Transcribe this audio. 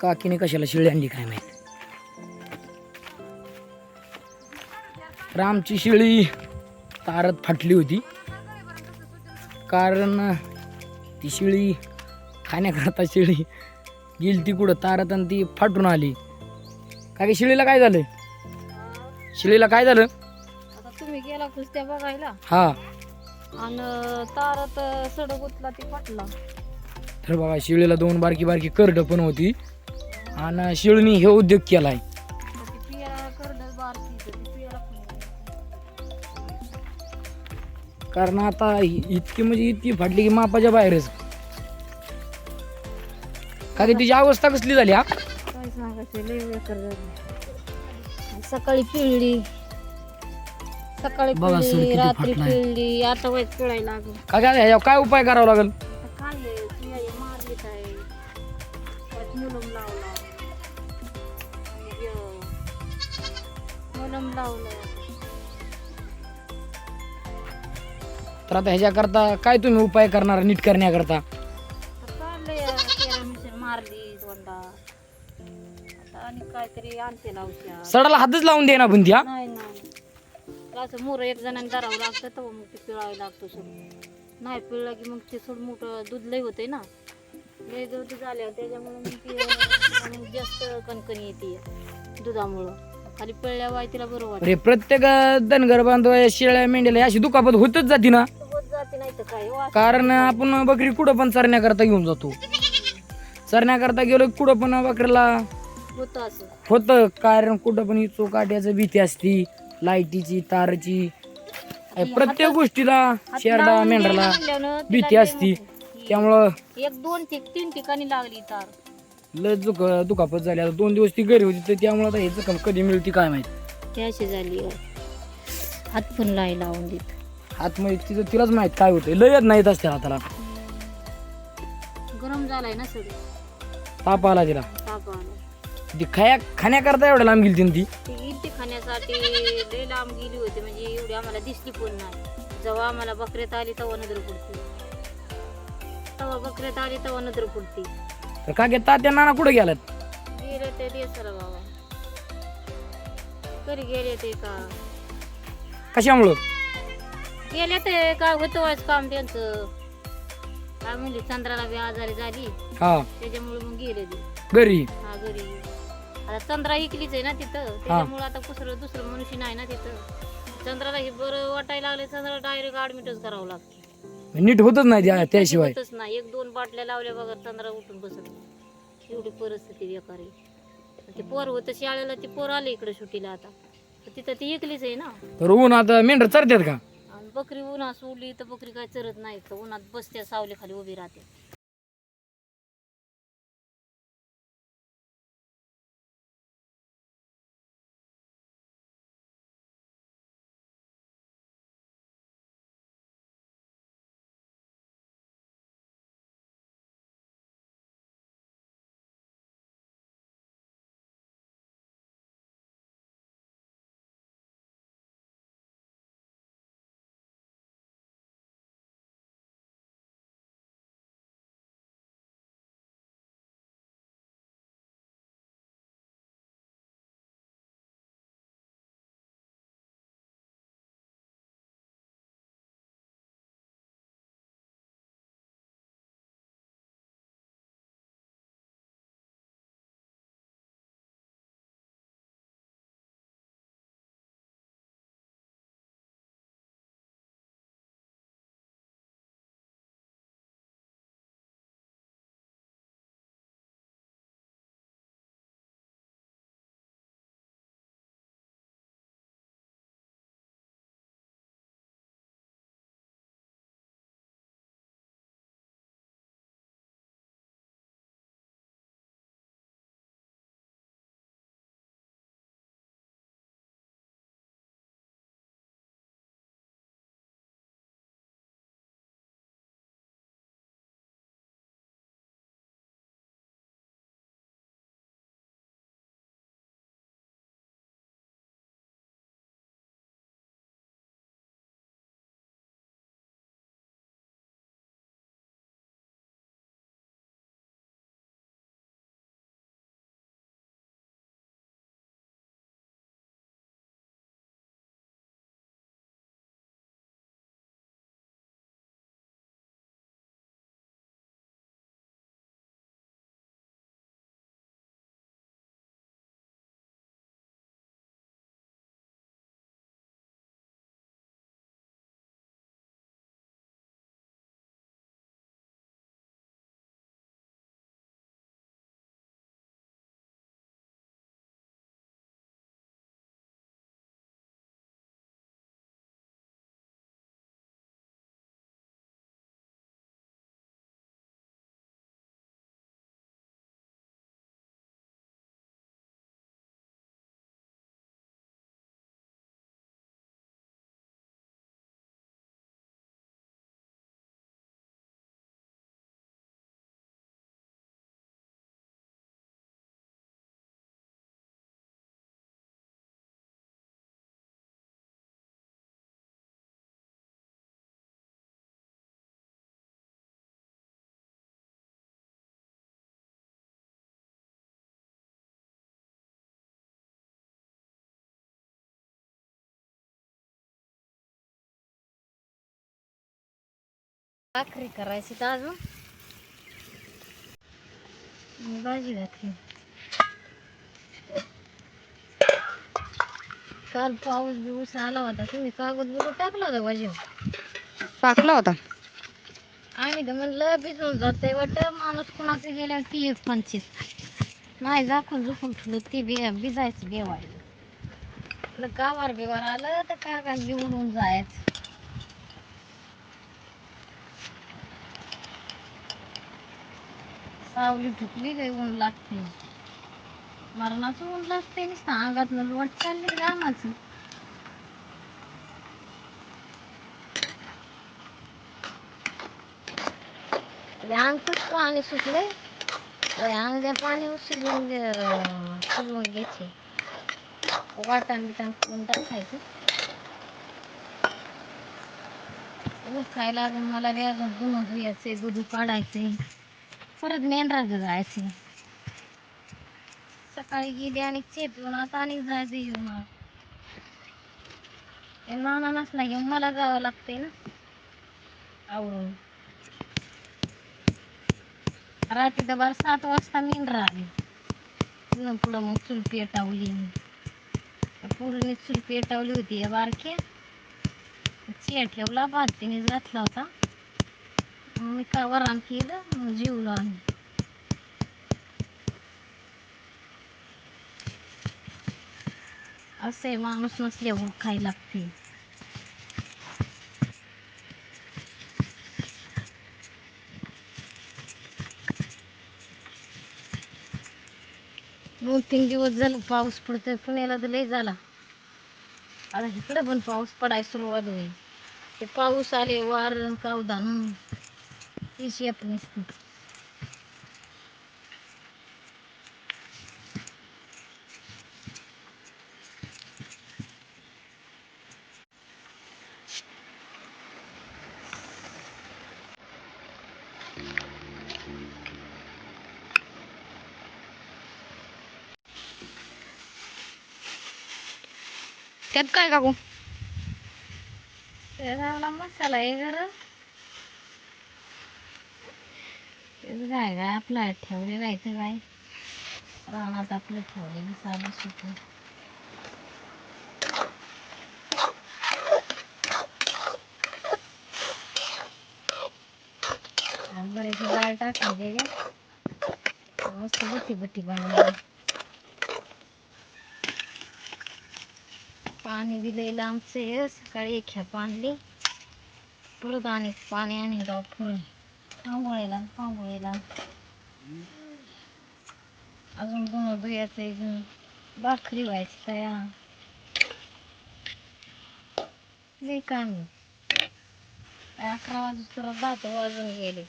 काकीने कशाला शिळी आणली काय माहीत? तर आमची शिळी तारत फाटली होती. कारण ती शिळी खाण्याकरता शिळी गेली ती कुठं तारत आणि ती फाटून आली. काय शिळीला काय झालं? शिळीला काय झालं? तुम्ही गेला कुस्त्या बघायला. हा. आणि तारात सडक उतला ती पटला तर बघा शिळीला दोन बारकी बारकी करड पण होती. आणि शिळीने हे उद्योग ती पियाला कारण आता इतकी म्हणजे इतकी फाटली की मापाच्या बाहेरच. का की तिची अवस्था कसली झाली हा? सकाळी पिळली. सकाळी बघा सर, पिळली किती रात्री फाटलाय. पिळली आता वय पिळायला लागली. का काय ह्याच्यावर काय उपाय करावा लागेल? मुलम लावलं तर आता ह्याच्याकरता काय तुम्ही उपाय करणार नीट करण्याकरता? चाललंय मिशन मारली दोनदा. आता आणि काहीतरी आणते औषध सडाला हातच लावून दे ना पण त्या नाही. नाही असं मोर एक जणांनी धरावं लागतं तर मग ते पिळावं लागतं सोड नाही पिळलं की मग ते सोड मोठं दूध लय होते ना. लय दूध झाल्यावर त्याच्यामुळे मग ती मग जास्त कणकणी येते दुधामुळं. पिळल्या वाय तिला बरं वाटतं. अरे प्रत्येक धनगर बांधव शिळ्या मेंढ्याला अशी दुखापत होतच जाते ना. होत जाते नाही तर काय वास कारण आपण बकरी कुठं पण चरण्याकरता घेऊन जातो. चरण्याकरता गेलो की कुठं पण बकरीला होतं असं. होतं. कारण कुठं पण चोकाट्याचं भीती असती लाईटीची तारची. प्रत्येक गोष्टीला हात शेरडा लावून मेंढराला गेलं म्हणल्यानं तिला भीती असती त्यामुळं एक दोन ठिक तीन ठिकाणी लागली तार. लय दुख दुखापत झाली. आता दोन दिवस ती घरी होती तर त्यामुळे आता हे जखम कधी मिळते काय माहिती? अशी झाली हो. हात पण लाई लावून देत. हात म्हणजे तिचं तिलाच माहीत काय होतं लयच नाहीत असते हाताला. गरम झालाय ना सगळं. ताप आला तिला. ताप आला. ती खाया खाण्याकरता एवढ्या लांब गेली ती? ती खाण्यासाठी लय लांब गेली होती. म्हणजे एवढी आम्हाला दिसली पण नाही. जेव्हा आम्हाला बकऱ्यात आली तेव्हा नजर पडते. तेव्हा बकऱ्यात आली तेव्हा नजर पडते. तर का घेत तात्या नाना कुठे गेल्यात? गेले ते देसाला बाबा. कधी गेले ते का? कशामुळं? गेले ते काय होतं काम त्यांचं? काय म्हणली चंद्राला बी आजारी झाली. हा. त्याच्यामुळे मग गेले ते. घरी? हा घरी. आता चंद्रा इकलीच आहे ना तिथं. त्याच्यामुळे आता दुसरं दुसरं मनुष्य नाही ना तिथं. चंद्राला हे बरं वाटायला लागले चंद्राला डायरेक्ट ऍडमिटच करावं लागतं. नीट होतच नाही त्या- त्याशिवाय. होतच नाही. एक दोन बाटल्या लावल्या बघा चंद्रा उठून बसत एवढी परिस्थिती बेकार आहे. ते पोर होतं शाळेला ते पोर आले इकडे सुट्टीला आता. तर तिथं ती इकलीच आहे ना. तर ऊन आता मेंढर चरतात का? आणि बकरी उन्हात सोडली तर बकरी काय चरत नाही. तर उन्हात बसते सावली खाली उभी राहते भाकरी करायची तर अजून. भाजी घातली. काल पाऊस बिऊस आला होता तुम्ही कागद बिगद टाकला होता भाजीवर? टाकला होता. आम्ही तर म्हणलं भिजून जाते वाटत. माणूस कुणाचं गेल्यावर ती एक पंचवीस. नाही झाकून झुकून ठेवलं ती बी भिजायचं बेवायला गावार बिवार आलं तर कागद बी उडून जायचं. सावली ठुकली काही ऊन लागते. मरणाचं ऊन लागते नुसतं अंगात लोट चालली रामाचं. अंगच पाणी सुटले अंगल्या पाणी शिजवून घे- शिजवून घ्यायचे. वाटण बिटण करून टाकायचं. खायला अजून मला बी अजून दुनं धुयाचे दूध काढायचे परत मेन मेंढराचं जायचं. सकाळी गेली आणि चेपून आता आणि जायचं येऊन. ते नाना नसला घेऊन मला जावं लागते ना. आवडून रात्री तर बार सात वाजता मेंढरा आली पुढं मग चूल पेटावली. पूर्ण चूल पेटावली होती या बारक्या. चिया ठेवला भात तिने घातला होता. मी का वरण केलं? मग जेवलो आम्ही. असे माणूस नसल्यावर खायला लागते? दोन तीन दिवस झालं पाऊस पडतोय. पुण्याला तर लय झाला. आता इकडे पण पाऊस पडायला सुरुवात होईल. ते पाऊस आले वार कावदान तीच येत नसते त्यात काय काकू त्याला मसाला आहे जरा तेच काय काय आपला ठेवलेलं आहे ते काय रानात आपलं ठेवलेलं साधं सुटलं बरेच डाळ टाकली त्याच्यात मस्त बट्टी बट्टी बनवली. पाणी दिलेलं आमचे सकाळी एक खेप आणली परत आणि पाणी आणि राव पुरण आंघोळीला पांघोळीला अजून दोन धुयाचं एक भाकरी व्हायची तयार. काम अकरा अकरा वाजता दात वाजून गेले.